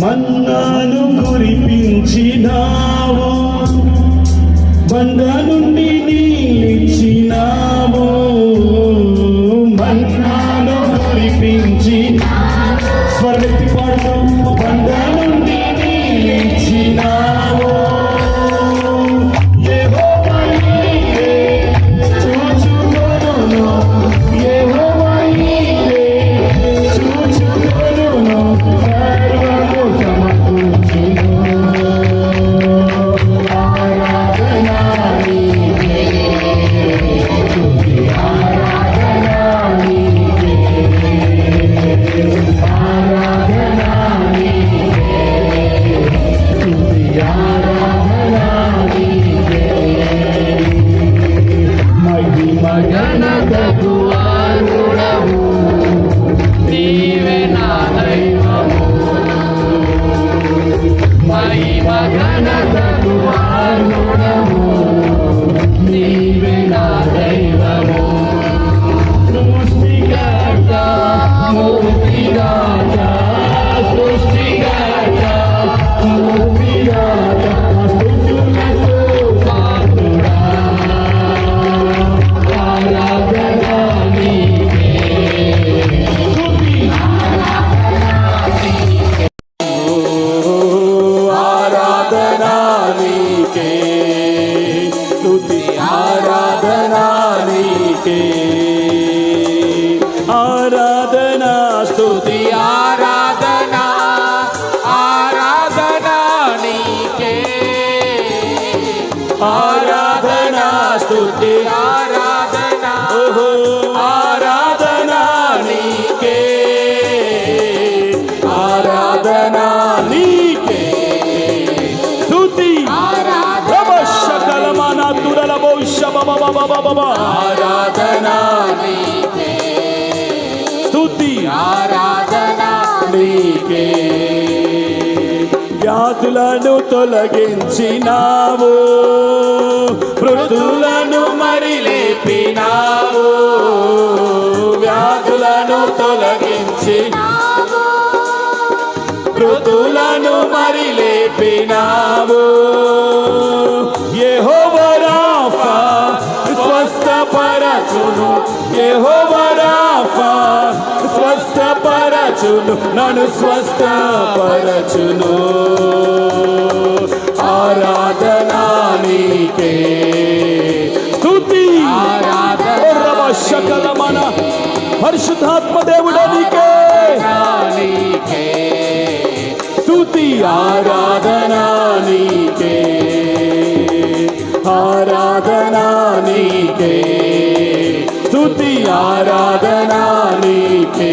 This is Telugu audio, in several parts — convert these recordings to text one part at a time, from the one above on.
మన్నాను కురిపించినావు? బంధను ఆరాధన స్తుతి ఆరాధన ఆరాధన నీకే. ఆరాధన స్తుతి ఆరాధన ఓహో. ఆరాధన నీకే. ఆరాధన నీకే. స్తుతి. రమశకలమన తురలబో శబబబబబబ ఆరాధన నీకే. స్తుతి ఆరాధన నీకే వ్యాధులను తొలగించినావు మృతులను మరి లేపినావు వ్యాధులను తొలగించి మృతులను మరి లేపినావు స్వస్థపరచును నన్ను స్వస్థపరచును ఆరాధన నీకే స్తుతి శకలమన పరిశుద్ధాత్మ దేవుడ నీకే నీకే స్తుతి ఆరాధన నీకే ఆరాధన నీకే స్తుతి ఆరాధన నీకే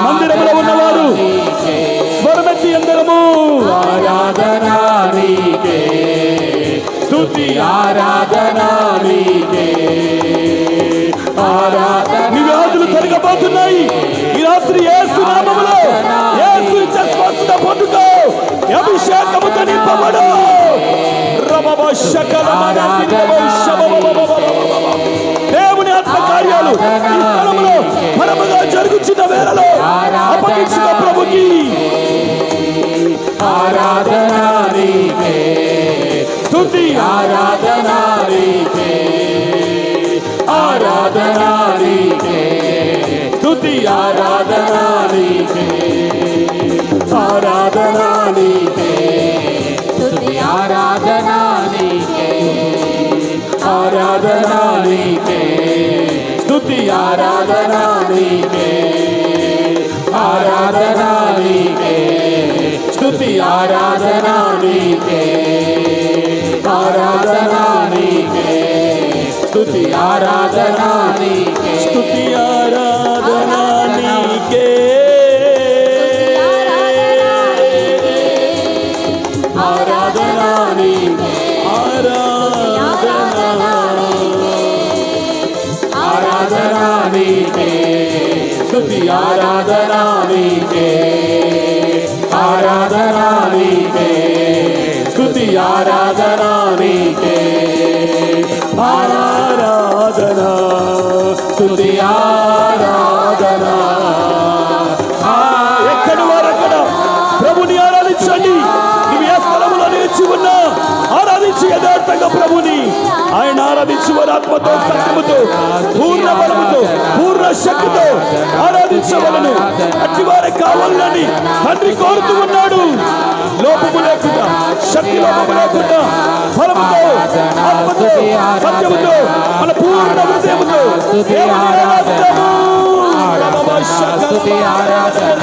మందిరంలో ఉన్నవారు. స్వరమెత్తి అందరము. ఆరాధన నీ వ్యాధులు తొలగబోతున్నాయి ఈ రాత్రి యేసు నామములో. యేసు ఇచ్చే స్వస్థ పొందుకో. అభిషేకముతో నింపబడు దేవుని ఆత్మ కార్యాలు ఈ పరముగా జరుగుతున్న వేళలో అప్పగించిన ప్రభుకి ఆరాధన నీకే స్తుతి ఆరాధన నీకే ఆరాధన నీకే స్తుతి ఆరాధన నీకే ఆరాధన నీకే స్తుతి ఆరాధన నీకే ఆరాధన నీకే స్తుతి ఆరాధన నీకే ఆరాధన నీకే స్తుతి ఆరాధన నీకే ఆరాధన నీకే స్తుతి ఆరాధన నీకే స్తుతి ఆరాధన నీకే ఆరాధన నీకే ఆరాధన ఆరాధన నీకే స్థుతి ఆరాధనా నీకే ఆరాధన నీకే స్తుతి ఆరాధన నీకే ఆరాధించి ఆత్మతో సత్యముతో పూర్ణ బలముతో పూర్ణ శక్తితో ఆరాధించవలను. అట్టి వారే కావాలని తండ్రి కోరుతూ ఉన్నాడు. లోపము లేకుండా శక్తి లోపము లేకుండా ఫలముతో ఆత్మతో సత్యముతో మన పూర్ణ హృదయముతో. స్తుతి ఆరాధన.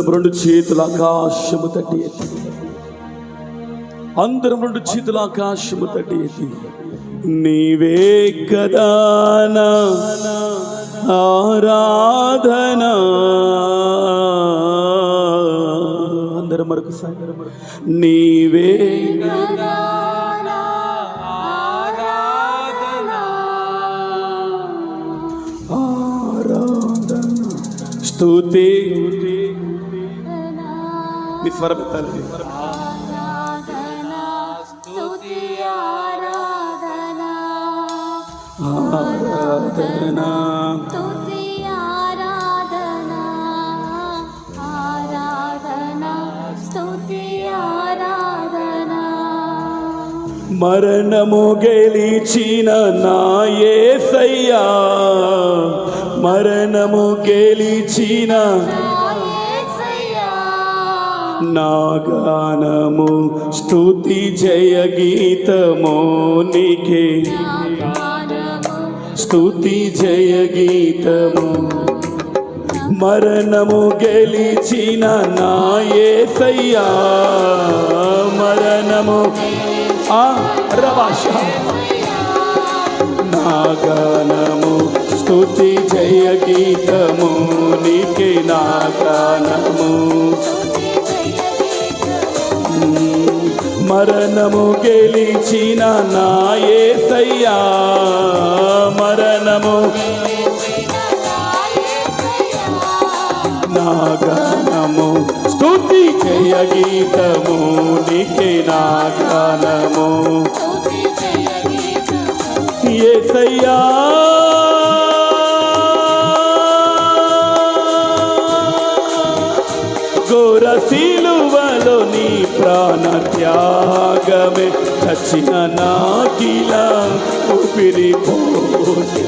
అందరం రెండు చేతుల ఆకాశము తట్టి ఎత్తి. అందరం రెండు చేతుల ఆకాశము తట్టి ఎత్తి. నీవే కదానా ఆరాధన. అందరం మరొకసారి నీవే స్తుతి. మీ స్వరం ఎత్తాలి. ఆరాధన మరణము గెలిచిన నాయసయ్యా మరణము గెలిచిన నా గానము స్తుతి జయ గీతము నీకే. స్తుతి జయ గీతము. మరణము గెలిచిన నాయసయ్యా మరణము ఆ రవాష నా గానము స్తుతి జయ గీతము నీకే. నా గానము మరణము గెలిచిన నాయసయ్యా మరణము నా గానము. స్తుతి జయ గీతము నీకే నా గానము. ఏసయ్యా. చచ్చిన నాకిలా ఊపిరి పోసి.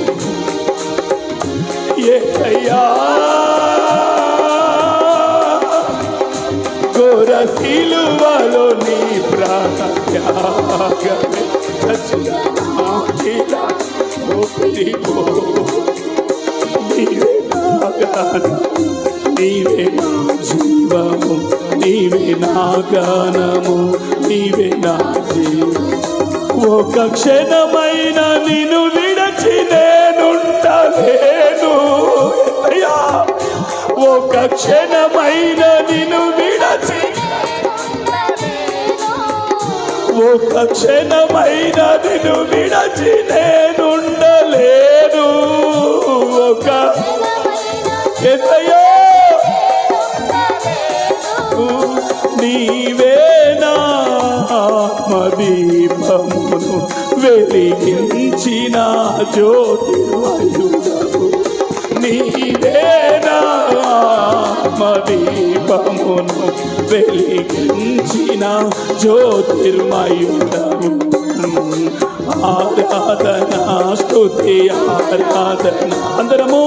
ఏసయ్యా ఘోర సిలువలో నీ ప్రాణ చచ్చిన నాకిలా ఊపిరి నీవే నా నీవే నా జీవము నీవే నా గానము నీవే నా ఒక క్షణమైన నిన్ను విడచి నేనుంటలేను. ఒక క్షణమైన నిన్ను విడచి ఒక క్షణమైన నిన్ను విడచి నేనుండలేను. ఒక ఎంతయో నీ వెలిగించిన జ్యోతిర్మయుడవు. నీవేనా ఆత్మదీపమును వెలిగించిన జ్యోతిర్మయుడవు. ఆరాధన స్తుతి ఆరాధన అందరము.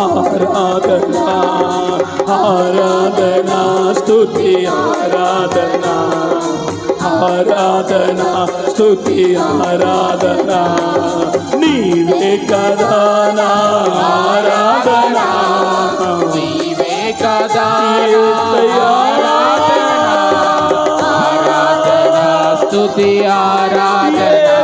ఆరాధన ఆరాధన స్తుతి ఆరాధనా. ఆరాధన స్తుతి ఆరాధన నీవే కదా నా ఆరాధన. నీవే కదా. ఆరాధన స్తుతి ఆరాధన.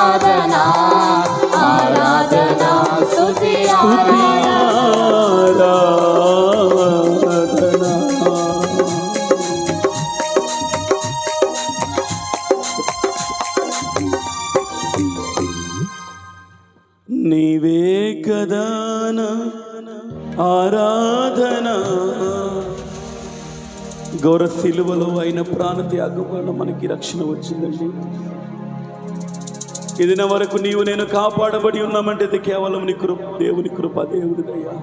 గౌర సిలువలో అయిన ప్రాణత్యాగం వలన మనకి రక్షణ వచ్చిందండి. ఇదిన వరకు నీవు నేను కాపాడబడి ఉన్నామంటే ఇది కేవలం నీ కృప దేవుని కృప దేవుడి దయ్యా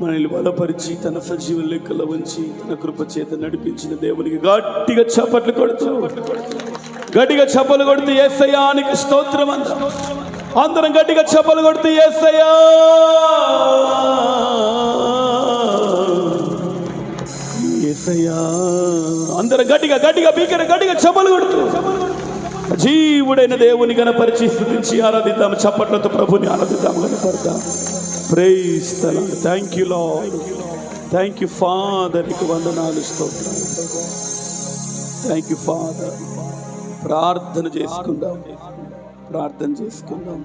మనల్ని బలపరిచి తన సజీవ లెక్కల ఉంచి తన కృప చేత నడిపించిన దేవునికి గట్టిగా చప్పట్లు కొడుతూ గట్టిగా చప్పలు కొడుతూ ఏసయానికి స్తోత్రం అంద. అందరం గట్టిగా చప్పలు కొడుతూ ఏసయ్యా! ఏసయ్యా అందరం గట్టిగా గట్టిగా బీకర గట్టిగా చెప్పలు కొడుతూ జీవుడైన దేవుని గణపరిచి స్థుతించి ఆరాధిద్దాం. చప్పట్లతో ప్రభుని ఆరాధిద్దాం. గణపడదాం ప్రేస్ థ్యాంక్ యూ లో థ్యాంక్ యూ ఫాదర్ నీకు వందనాలు థ్యాంక్ యూ ఫాదర్ ప్రార్థన చేసుకుందాం. ప్రార్థన చేసుకుందాం.